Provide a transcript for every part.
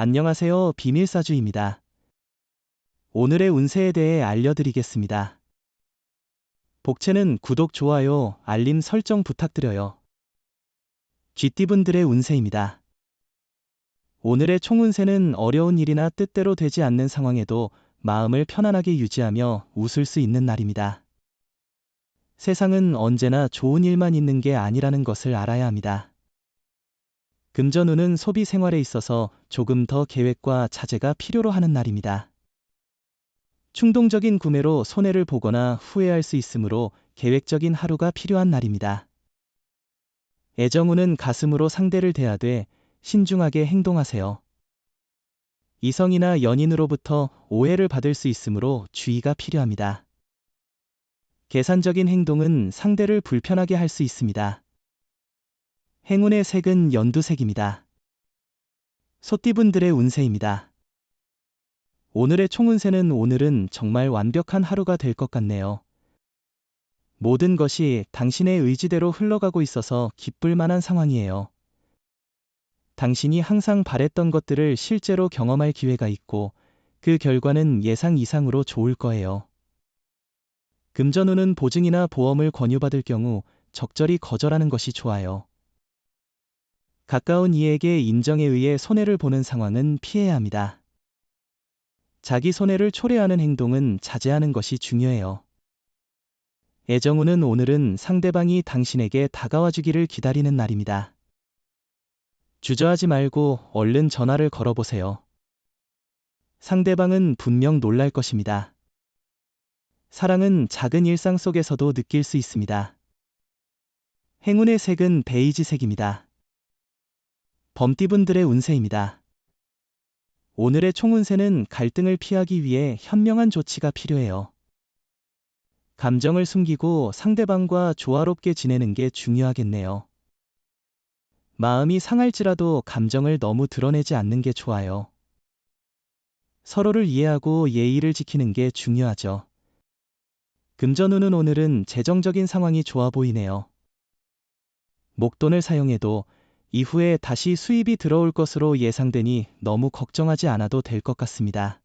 안녕하세요. 비밀사주입니다. 오늘의 운세에 대해 알려드리겠습니다. 복채는 구독, 좋아요, 알림 설정 부탁드려요. 쥐띠분들의 운세입니다. 오늘의 총운세는 어려운 일이나 뜻대로 되지 않는 상황에도 마음을 편안하게 유지하며 웃을 수 있는 날입니다. 세상은 언제나 좋은 일만 있는 게 아니라는 것을 알아야 합니다. 금전운은 소비 생활에 있어서 조금 더 계획과 자제가 필요로 하는 날입니다. 충동적인 구매로 손해를 보거나 후회할 수 있으므로 계획적인 하루가 필요한 날입니다. 애정운은 가슴으로 상대를 대하되 신중하게 행동하세요. 이성이나 연인으로부터 오해를 받을 수 있으므로 주의가 필요합니다. 계산적인 행동은 상대를 불편하게 할 수 있습니다. 행운의 색은 연두색입니다. 소띠분들의 운세입니다. 오늘의 총운세는 오늘은 정말 완벽한 하루가 될 것 같네요. 모든 것이 당신의 의지대로 흘러가고 있어서 기쁠 만한 상황이에요. 당신이 항상 바랬던 것들을 실제로 경험할 기회가 있고 그 결과는 예상 이상으로 좋을 거예요. 금전운은 보증이나 보험을 권유받을 경우 적절히 거절하는 것이 좋아요. 가까운 이에게 인정에 의해 손해를 보는 상황은 피해야 합니다. 자기 손해를 초래하는 행동은 자제하는 것이 중요해요. 애정운은 오늘은 상대방이 당신에게 다가와 주기를 기다리는 날입니다. 주저하지 말고 얼른 전화를 걸어보세요. 상대방은 분명 놀랄 것입니다. 사랑은 작은 일상 속에서도 느낄 수 있습니다. 행운의 색은 베이지색입니다. 범띠분들의 운세입니다. 오늘의 총운세는 갈등을 피하기 위해 현명한 조치가 필요해요. 감정을 숨기고 상대방과 조화롭게 지내는 게 중요하겠네요. 마음이 상할지라도 감정을 너무 드러내지 않는 게 좋아요. 서로를 이해하고 예의를 지키는 게 중요하죠. 금전운은 오늘은 재정적인 상황이 좋아 보이네요. 목돈을 사용해도 이후에 다시 수입이 들어올 것으로 예상되니 너무 걱정하지 않아도 될 것 같습니다.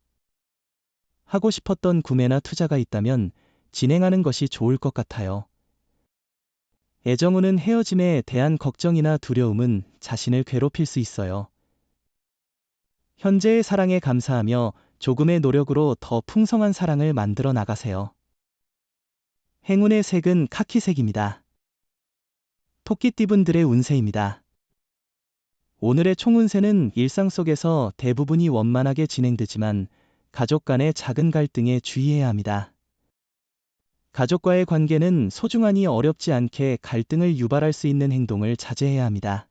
하고 싶었던 구매나 투자가 있다면 진행하는 것이 좋을 것 같아요. 애정운은 헤어짐에 대한 걱정이나 두려움은 자신을 괴롭힐 수 있어요. 현재의 사랑에 감사하며 조금의 노력으로 더 풍성한 사랑을 만들어 나가세요. 행운의 색은 카키색입니다. 토끼띠분들의 운세입니다. 오늘의 총운세는 일상 속에서 대부분이 원만하게 진행되지만 가족 간의 작은 갈등에 주의해야 합니다. 가족과의 관계는 소중하니 어렵지 않게 갈등을 유발할 수 있는 행동을 자제해야 합니다.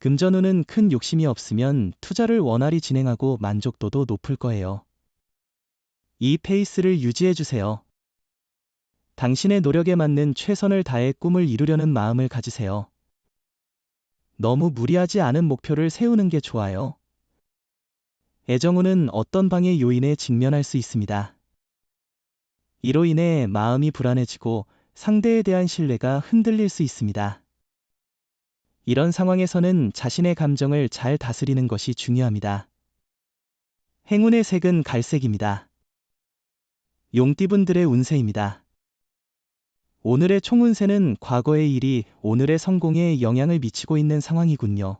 금전운은 큰 욕심이 없으면 투자를 원활히 진행하고 만족도도 높을 거예요. 이 페이스를 유지해 주세요. 당신의 노력에 맞는 최선을 다해 꿈을 이루려는 마음을 가지세요. 너무 무리하지 않은 목표를 세우는 게 좋아요. 애정운은 어떤 방해 요인에 직면할 수 있습니다. 이로 인해 마음이 불안해지고 상대에 대한 신뢰가 흔들릴 수 있습니다. 이런 상황에서는 자신의 감정을 잘 다스리는 것이 중요합니다. 행운의 색은 갈색입니다. 용띠분들의 운세입니다. 오늘의 총운세는 과거의 일이 오늘의 성공에 영향을 미치고 있는 상황이군요.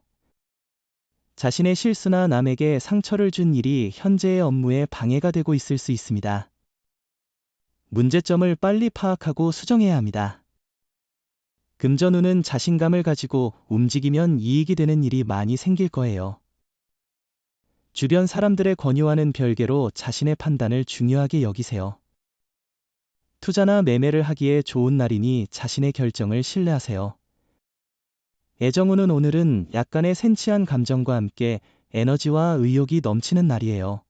자신의 실수나 남에게 상처를 준 일이 현재의 업무에 방해가 되고 있을 수 있습니다. 문제점을 빨리 파악하고 수정해야 합니다. 금전운은 자신감을 가지고 움직이면 이익이 되는 일이 많이 생길 거예요. 주변 사람들의 권유와는 별개로 자신의 판단을 중요하게 여기세요. 투자나 매매를 하기에 좋은 날이니 자신의 결정을 신뢰하세요. 애정운은 오늘은 약간의 센치한 감정과 함께 에너지와 의욕이 넘치는 날이에요.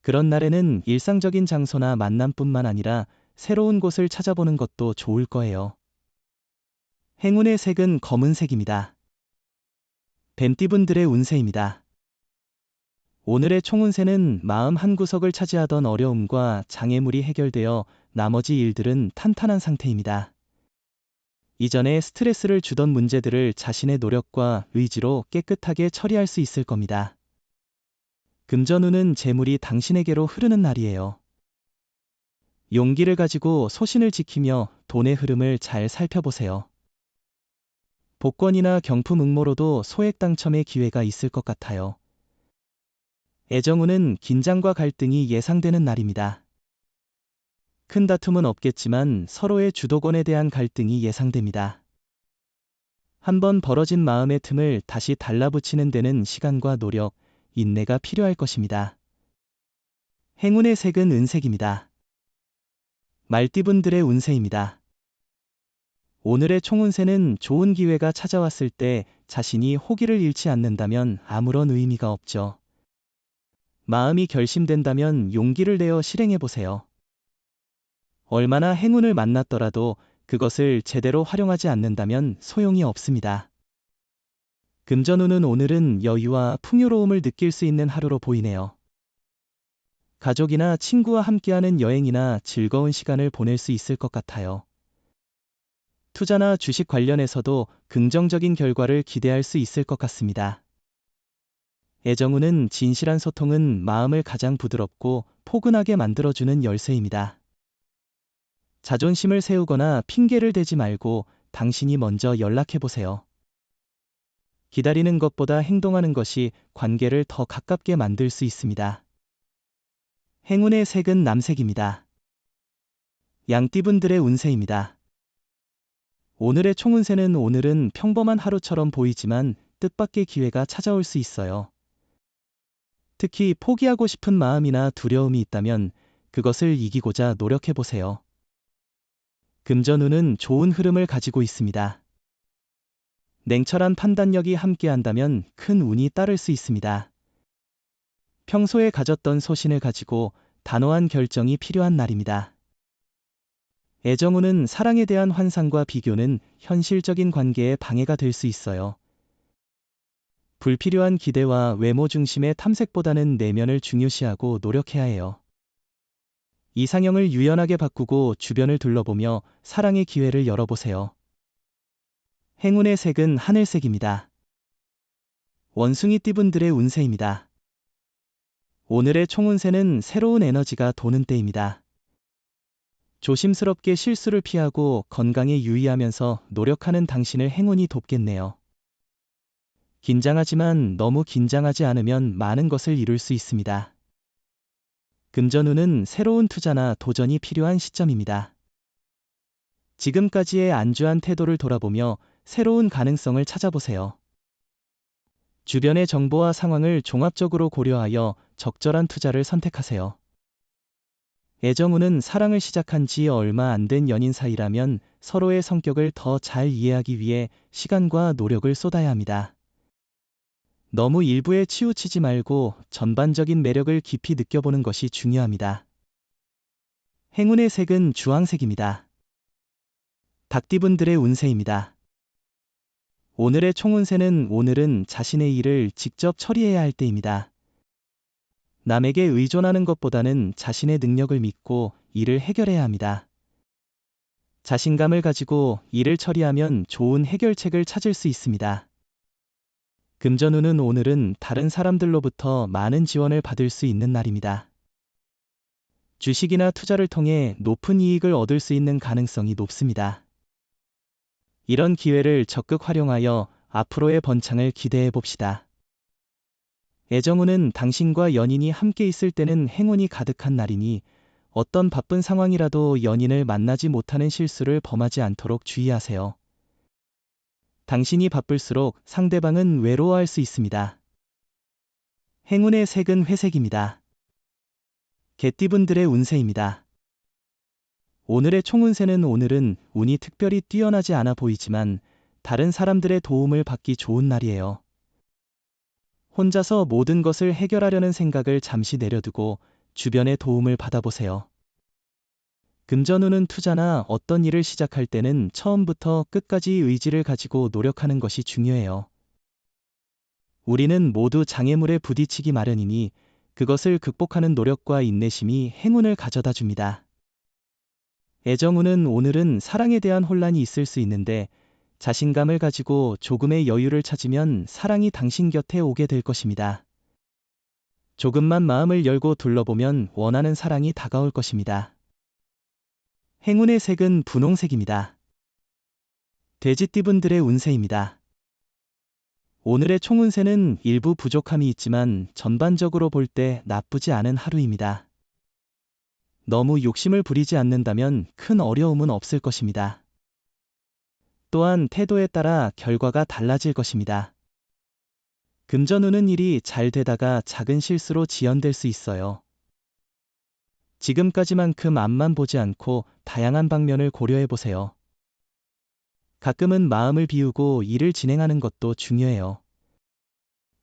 그런 날에는 일상적인 장소나 만남뿐만 아니라 새로운 곳을 찾아보는 것도 좋을 거예요. 행운의 색은 검은색입니다. 뱀띠분들의 운세입니다. 오늘의 총운세는 마음 한구석을 차지하던 어려움과 장애물이 해결되어 나머지 일들은 탄탄한 상태입니다. 이전에 스트레스를 주던 문제들을 자신의 노력과 의지로 깨끗하게 처리할 수 있을 겁니다. 금전운은 재물이 당신에게로 흐르는 날이에요. 용기를 가지고 소신을 지키며 돈의 흐름을 잘 살펴보세요. 복권이나 경품 응모로도 소액 당첨의 기회가 있을 것 같아요. 애정운은 긴장과 갈등이 예상되는 날입니다. 큰 다툼은 없겠지만 서로의 주도권에 대한 갈등이 예상됩니다. 한번 벌어진 마음의 틈을 다시 달라붙이는 데는 시간과 노력, 인내가 필요할 것입니다. 행운의 색은 은색입니다. 말띠분들의 운세입니다. 오늘의 총운세는 좋은 기회가 찾아왔을 때 자신이 호기를 잃지 않는다면 아무런 의미가 없죠. 마음이 결심된다면 용기를 내어 실행해 보세요. 얼마나 행운을 만났더라도 그것을 제대로 활용하지 않는다면 소용이 없습니다. 금전운은 오늘은 여유와 풍요로움을 느낄 수 있는 하루로 보이네요. 가족이나 친구와 함께하는 여행이나 즐거운 시간을 보낼 수 있을 것 같아요. 투자나 주식 관련해서도 긍정적인 결과를 기대할 수 있을 것 같습니다. 애정운은 진실한 소통은 마음을 가장 부드럽고 포근하게 만들어주는 열쇠입니다. 자존심을 세우거나 핑계를 대지 말고 당신이 먼저 연락해보세요. 기다리는 것보다 행동하는 것이 관계를 더 가깝게 만들 수 있습니다. 행운의 색은 남색입니다. 양띠분들의 운세입니다. 오늘의 총운세는 오늘은 평범한 하루처럼 보이지만 뜻밖의 기회가 찾아올 수 있어요. 특히 포기하고 싶은 마음이나 두려움이 있다면 그것을 이기고자 노력해보세요. 금전운은 좋은 흐름을 가지고 있습니다. 냉철한 판단력이 함께한다면 큰 운이 따를 수 있습니다. 평소에 가졌던 소신을 가지고 단호한 결정이 필요한 날입니다. 애정운은 사랑에 대한 환상과 비교는 현실적인 관계에 방해가 될 수 있어요. 불필요한 기대와 외모 중심의 탐색보다는 내면을 중요시하고 노력해야 해요. 이상형을 유연하게 바꾸고 주변을 둘러보며 사랑의 기회를 열어보세요. 행운의 색은 하늘색입니다. 원숭이 띠분들의 운세입니다. 오늘의 총운세는 새로운 에너지가 도는 때입니다. 조심스럽게 실수를 피하고 건강에 유의하면서 노력하는 당신을 행운이 돕겠네요. 긴장하지만 너무 긴장하지 않으면 많은 것을 이룰 수 있습니다. 금전운은 새로운 투자나 도전이 필요한 시점입니다. 지금까지의 안주한 태도를 돌아보며 새로운 가능성을 찾아보세요. 주변의 정보와 상황을 종합적으로 고려하여 적절한 투자를 선택하세요. 애정운은 사랑을 시작한 지 얼마 안 된 연인 사이라면 서로의 성격을 더 잘 이해하기 위해 시간과 노력을 쏟아야 합니다. 너무 일부에 치우치지 말고 전반적인 매력을 깊이 느껴보는 것이 중요합니다. 행운의 색은 주황색입니다. 닭띠분들의 운세입니다. 오늘의 총운세는 오늘은 자신의 일을 직접 처리해야 할 때입니다. 남에게 의존하는 것보다는 자신의 능력을 믿고 일을 해결해야 합니다. 자신감을 가지고 일을 처리하면 좋은 해결책을 찾을 수 있습니다. 금전운은 오늘은 다른 사람들로부터 많은 지원을 받을 수 있는 날입니다. 주식이나 투자를 통해 높은 이익을 얻을 수 있는 가능성이 높습니다. 이런 기회를 적극 활용하여 앞으로의 번창을 기대해 봅시다. 애정운은 당신과 연인이 함께 있을 때는 행운이 가득한 날이니 어떤 바쁜 상황이라도 연인을 만나지 못하는 실수를 범하지 않도록 주의하세요. 당신이 바쁠수록 상대방은 외로워할 수 있습니다. 행운의 색은 회색입니다. 개띠분들의 운세입니다. 오늘의 총운세는 오늘은 운이 특별히 뛰어나지 않아 보이지만 다른 사람들의 도움을 받기 좋은 날이에요. 혼자서 모든 것을 해결하려는 생각을 잠시 내려두고 주변의 도움을 받아보세요. 금전운은 투자나 어떤 일을 시작할 때는 처음부터 끝까지 의지를 가지고 노력하는 것이 중요해요. 우리는 모두 장애물에 부딪히기 마련이니 그것을 극복하는 노력과 인내심이 행운을 가져다 줍니다. 애정우는 오늘은 사랑에 대한 혼란이 있을 수 있는데 자신감을 가지고 조금의 여유를 찾으면 사랑이 당신 곁에 오게 될 것입니다. 조금만 마음을 열고 둘러보면 원하는 사랑이 다가올 것입니다. 행운의 색은 분홍색입니다. 돼지띠분들의 운세입니다. 오늘의 총운세는 일부 부족함이 있지만 전반적으로 볼 때 나쁘지 않은 하루입니다. 너무 욕심을 부리지 않는다면 큰 어려움은 없을 것입니다. 또한 태도에 따라 결과가 달라질 것입니다. 금전운은 일이 잘 되다가 작은 실수로 지연될 수 있어요. 지금까지만큼 앞만 보지 않고 다양한 방면을 고려해 보세요. 가끔은 마음을 비우고 일을 진행하는 것도 중요해요.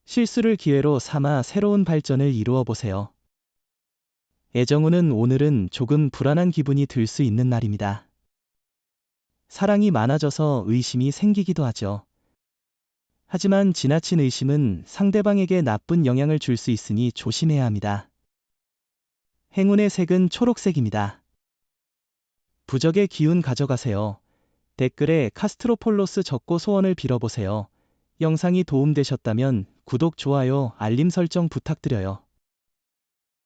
실수를 기회로 삼아 새로운 발전을 이루어 보세요. 애정우는 오늘은 조금 불안한 기분이 들 수 있는 날입니다. 사랑이 많아져서 의심이 생기기도 하죠. 하지만 지나친 의심은 상대방에게 나쁜 영향을 줄 수 있으니 조심해야 합니다. 행운의 색은 초록색입니다. 부적의 기운 가져가세요. 댓글에 카스트로폴로스 적고 소원을 빌어보세요. 영상이 도움되셨다면 구독, 좋아요, 알림 설정 부탁드려요.